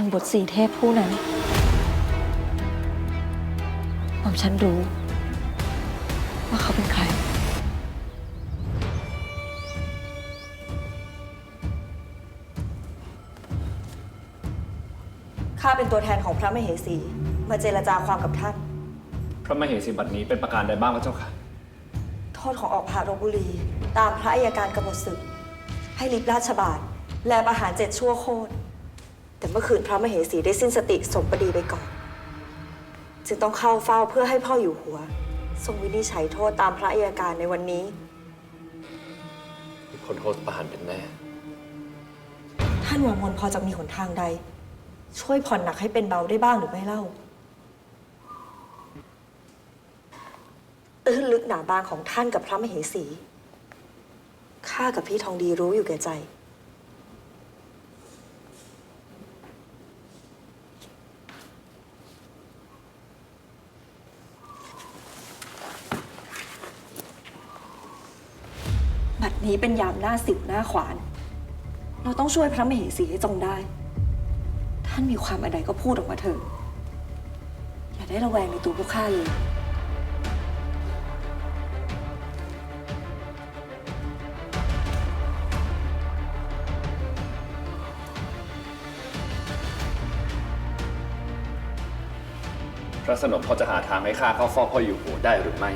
พันบทสีเทพผู้นั้นหม่อมฉันรู้ ว่าเขาเป็นใคร ข้าเป็นตัวแทนของพระมเหสี มาเจรจาความกับท่าน พระมเหสีบัดนี้เป็นประการใดบ้างพระเจ้าค่ะ โทษของออกพาลพบุรี ตามพระอัยการกำหนดศึก ให้ลิบราชบาท และประหารเจ็ดชั่วโคตร แต่เมื่อคืนพระมเหสีได้สิ้นสติสมบดีไปก่อน จึงต้องเข้าเฝ้าเพื่อให้พ่ออยู่หัว ทรงวินิจฉัยโทษตามพระอัยการในวันนี้ มีคนโทษประหารเป็นแน่ ท่านวังมนพอจะมีหนทางใด ช่วยผ่อนหนักให้เป็นเบาได้บ้างหรือไม่เล่า ตื้นลึกหนาบางของท่านกับพระมเหสี ข้ากับพี่ทองดีรู้อยู่แก่ใจ บัดนี้เป็นยามหน้าสิบหน้าขวาน เราต้องช่วยพระมเหสีให้จงได้ ท่านมีความอะไรก็พูดออกมาเถอะ อย่าได้ระแวงในตัวพวกข้าเลย พระสนมพอจะหาทางให้ข้าเข้าเฝ้าพ่ออยู่หัวได้หรือไม่